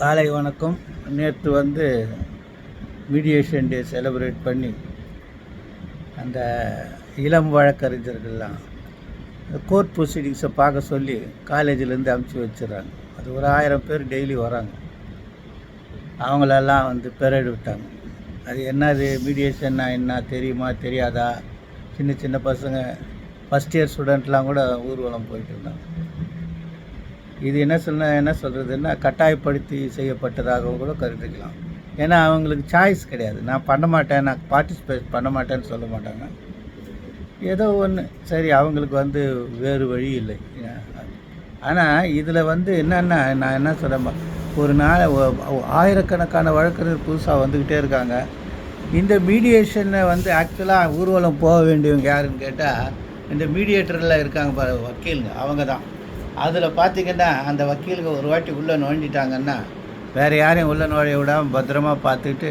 காலை வணக்கம். நேற்று வந்து மீடியேஷன் டே செலிப்ரேட் பண்ணி அந்த இளம் வழக்கறிஞர்கள்லாம் கோர்ட் ப்ரொசீடிங்ஸை பார்க்க சொல்லி காலேஜிலேருந்து அமுச்சு வச்சுறாங்க அது ஒரு ஆயிரம் பேர் டெய்லி வராங்க. அவங்களெல்லாம் வந்து பெரேடு விட்டாங்க. அது என்னது? மீடியேஷன்னா என்ன? தெரியுமா? தெரியாதா? சின்ன சின்ன பசங்க ஃபஸ்ட் இயர் ஸ்டூடெண்ட்லாம் கூட ஊர்வலம் போயிட்டு இருந்தாங்க. இது என்ன சொல்ல என்ன சொல்கிறதுன்னா கட்டாயப்படுத்தி செய்யப்பட்டதாகவும் கூட கருதிக்கலாம். ஏன்னா அவங்களுக்கு சாய்ஸ் கிடையாது. நான் பண்ண மாட்டேன் நான் பார்ட்டிசிபேட் பண்ண மாட்டேன்னு சொல்ல மாட்டாங்க. ஏதோ ஒன்று சரி அவங்களுக்கு வந்து வேறு வழி இல்லை. ஆனால் இதில் வந்து என்னென்னா நான் என்ன சொல்கிறேன் ஒரு நாள் ஆயிரக்கணக்கான வழக்கறிஞர் புதுசாக வந்துக்கிட்டே இருக்காங்க. இந்த மீடியேஷனை வந்து ஆக்சுவலாக ஊர்வலம் போக வேண்டியவங்க யாருன்னு கேட்டால் இந்த மீடியேட்டரில் இருக்காங்க வக்கீலுங்க. அவங்க தான் அதில் பார்த்தீங்கன்னா அந்த வக்கீலுக்கு ஒரு வாட்டி உள்ளே நுழைஞ்சிட்டாங்கன்னா வேறு யாரையும் உள்ளே நுழைய விடாமல் பத்திரமா பார்த்துக்கிட்டு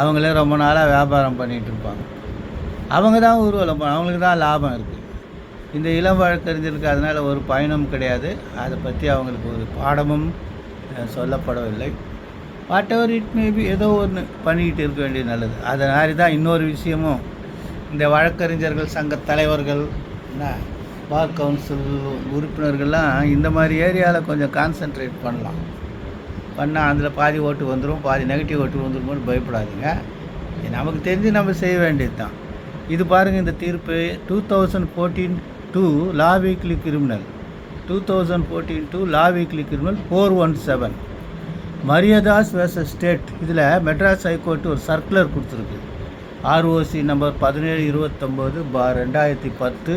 அவங்களே ரொம்ப நாளாக வியாபாரம் பண்ணிகிட்டு இருப்பாங்க. அவங்க தான் ஊர்வலம் அவங்களுக்கு தான் லாபம் இருக்குது இந்த இளம் வழக்கறிஞருக்கு அதனால் ஒரு பயனும் கிடையாது. அதை பற்றி அவங்களுக்கு ஒரு பாடமும் சொல்லப்படவில்லை. வாட் எவர் இட் மேபி ஏதோ ஒன்று பண்ணிக்கிட்டு இருக்க வேண்டியது நல்லது. அது மாதிரி தான் இன்னொரு விஷயமும் இந்த வழக்கறிஞர்கள் சங்க தலைவர்கள் என்ன பார் கவுன்சில் உறுப்பினர்கள்லாம் இந்த மாதிரி ஏரியாவில் கொஞ்சம் கான்சென்ட்ரேட் பண்ணலாம். பண்ணால் அதில் பாதி ஓட்டு வந்துடும் பாதி நெகட்டிவ் ஓட்டு வந்துருமோன்னு பயப்படாதீங்க. நமக்கு தெரிஞ்சு நம்ம செய்ய வேண்டியது தான் இது பாருங்கள் இந்த தீர்ப்பு. Two thousand fourteen two law weekly criminal two thousand fourteen two law weekly criminal four one seven Mariyadas versus state இதில் மெட்ராஸ் ஹைகோர்ட் ஒரு சர்க்குலர் கொடுத்துருக்கு. ஆர்ஓசி நம்பர் பதினேழு இருபத்தொம்போது பா ரெண்டாயிரத்தி பத்து.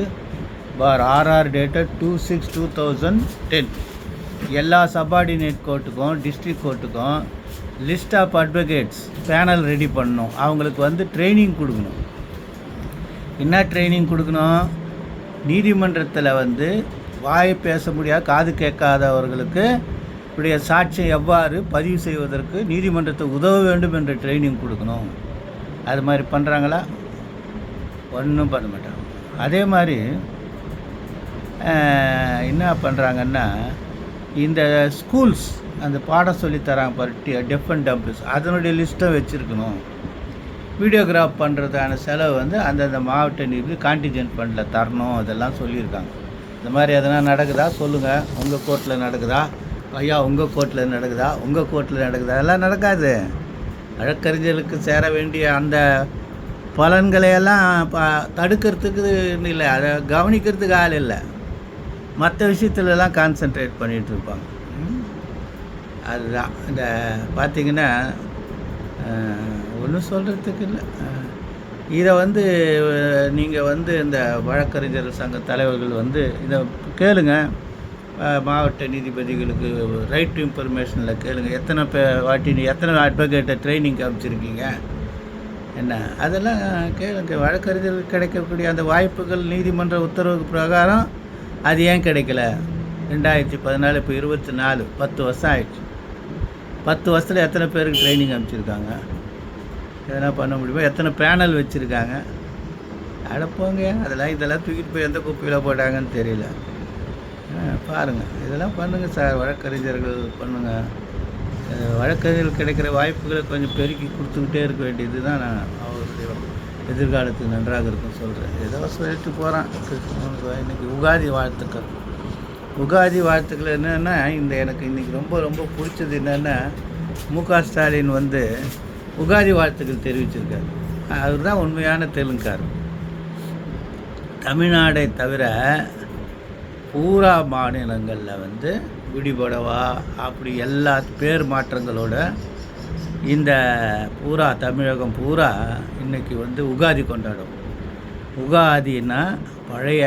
பார் RR dated two six two thousand ten எல்லா subordinate கோர்ட்டுக்கும் district கோர்ட்டுக்கும் list of advocates panel ready பண்ணணும். அவங்களுக்கு வந்து ட்ரைனிங் கொடுக்கணும். என்ன ட்ரைனிங் கொடுக்கணும்? நீதிமன்றத்தில் வந்து வாய் பேச முடியாத காது கேட்காதவர்களுக்கு இப்படிய சாட்சியம் எவ்வாறு பதிவு செய்வதற்கு நீதிமன்றத்தை உதவ வேண்டும் என்ற ட்ரைனிங் கொடுக்கணும். அது மாதிரி பண்ணுறாங்களா ஒன்றும் பண்ண மாட்டாங்க. அதே மாதிரி என்ன பண்ணுறாங்கன்னா இந்த ஸ்கூல்ஸ் அந்த பாடம் சொல்லித் தராங்க பாரு டெஃப் அண்ட் டம்ப்ளஸ் அதனுடைய லிஸ்ட்டை வச்சுருக்கணும். வீடியோகிராஃப் பண்ணுறதான செலவு வந்து அந்தந்த மாவட்ட நிதி கான்டிஜென்ட் ஃபண்டில் தரணும் அதெல்லாம் சொல்லியிருக்காங்க. இந்த மாதிரி எதனா நடக்குதா? சொல்லுங்கள் உங்கள் கோர்ட்டில் நடக்குதா? ஐயா உங்கள் கோர்ட்டில் நடக்குதா? உங்கள் கோர்ட்டில் நடக்குதா? அதெல்லாம் நடக்காது. வழக்கறிஞர்களுக்கு சேர வேண்டிய அந்த பலன்களையெல்லாம் ப தடுக்கிறதுக்கு இல்லை. அதை கவனிக்கிறதுக்கு ஆள் இல்லை. மற்ற விஷயத்துலலாம் கான்சென்ட்ரேட் பண்ணிகிட்டு இருப்பாங்க அதுதான் இந்த பார்த்திங்கன்னா ஒன்றும் சொல்கிறதுக்கு இல்லை. இதை வந்து நீங்கள் வந்து இந்த வழக்கறிஞர் சங்க தலைவர்கள் வந்து இதை கேளுங்க. மாவட்ட நீதிபதிகளுக்கு ரைட் டு இன்ஃபர்மேஷனில் கேளுங்க. எத்தனை பே வாட்டி எத்தனை அட்வொகேட்டை ட்ரைனிங் காமிச்சிருக்கீங்க? என்ன? அதெல்லாம் கேளுங்க. வழக்கறிஞர்களுக்கு கிடைக்கக்கூடிய அந்த வாய்ப்புகள் நீதிமன்ற உத்தரவு பிரகாரம் அது ஏன் கிடைக்கல? ரெண்டாயிரத்தி பதினாலு இப்போ இருபத்தி நாலு பத்து வருஷம் ஆயிடுச்சு. பத்து வருஷத்தில் எத்தனை பேருக்கு ட்ரைனிங் அமைச்சிருக்காங்க எதனா பண்ண முடியுமா? எத்தனை பேனல் வச்சுருக்காங்க? அடப்போங்க அதெல்லாம் இதெல்லாம் தூக்கிட்டு போய் எந்த குப்பையில் போட்டாங்கன்னு தெரியல. பாருங்கள் இதெல்லாம் பண்ணுங்கள் சார் வழக்கறிஞர்கள் பண்ணுங்கள் வழக்கறிஞர்கள் கிடைக்கிற வாய்ப்புகளை கொஞ்சம் பெருக்கி கொடுத்துக்கிட்டே இருக்க வேண்டியது தான் நான் அவருடைய எதிர்காலத்துக்கு நன்றாக இருக்கும் சொல்கிறேன் ஏதோ சொல்லிட்டு போகிறான் கிறிஸ்துவனுக்கு இன்றைக்கி உகாதி வாழ்த்துக்கள். உகாதி வாழ்த்துக்கள் என்னென்னா இந்த எனக்கு இன்றைக்கி ரொம்ப ரொம்ப பிடிச்சது என்னென்னா மு க ஸ்டாலின் வந்து உகாதி வாழ்த்துக்கள் தெரிவிச்சிருக்காரு. அவர் தான் உண்மையான தெலுங்காரர். தமிழ்நாடை தவிர பூரா மாநிலங்களில் வந்து விடிபடவா அப்படி எல்லா பேர் மாற்றங்களோட இந்த பூரா தமிழகம் பூரா இன்றைக்கி வந்து உகாதி கொண்டாடும். உகாதின்னா பழைய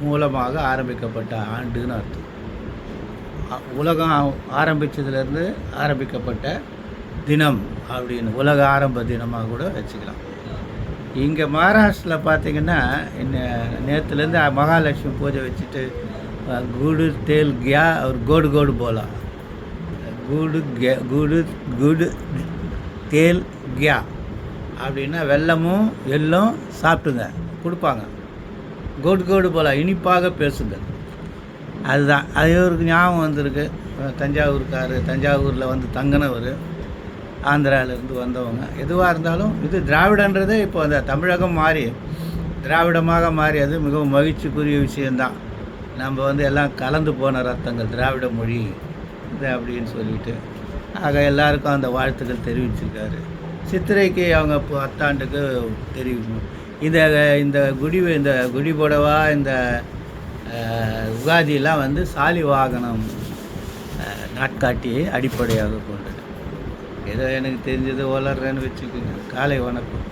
மூலமாக ஆரம்பிக்கப்பட்ட ஆண்டுன்னு அர்த்தம். உலகம் ஆரம்பித்ததுலேருந்து ஆரம்பிக்கப்பட்ட தினம் அப்படின்னு உலக ஆரம்ப தினமாக கூட வச்சுக்கலாம். இங்கே மகாராஷ்டிரில் பார்த்திங்கன்னா என்ன நேற்றுலேருந்து மகாலட்சுமி பூஜை வச்சுட்டு குடு தேல் கியா ஒரு கோடு கோடு போகலாம் குடு கே குடு குடு தேல் கியா. அப்படின்னா வெல்லமும் எள்ளும் சாப்பிட்டுங்க. கொடுப்பாங்க. கோடு கோடு போல் இனிப்பாக பேசுங்க. அதுதான். அது இவருக்கு ஞாபகம் வந்திருக்கு. தஞ்சாவூர்கார் தஞ்சாவூரில் வந்து தங்கினவர் ஆந்திராவிலேருந்து வந்தவங்க. எதுவாக இருந்தாலும் இது திராவிடன்றதே இப்போ அந்த தமிழகம் மாறி திராவிடமாக மாறியது மிகவும் மகிழ்ச்சிக்குரிய விஷயந்தான் நம்ம வந்து எல்லாம் கலந்து போன ரத்தங்கள் திராவிட மொழி. இது அப்படின்னு சொல்லிட்டு ஆக எல்லாருக்கும் அந்த வாழ்த்துக்கள் தெரிவிச்சிருக்காரு. சித்திரைக்கு அவங்க பத்தாண்டுக்கு அத்தாண்டுக்கு தெரிவிக்கணும். இந்த இந்த குடி இந்த குடி புடவா இந்த உகாதியெல்லாம் வந்து சாலி வாகனம் நாட்காட்டியை அடிப்படையாக கொண்டது. ஏதோ எனக்கு தெரிஞ்சது வளர்றேன்னு வச்சுக்கோங்க. காலை வணக்கம்.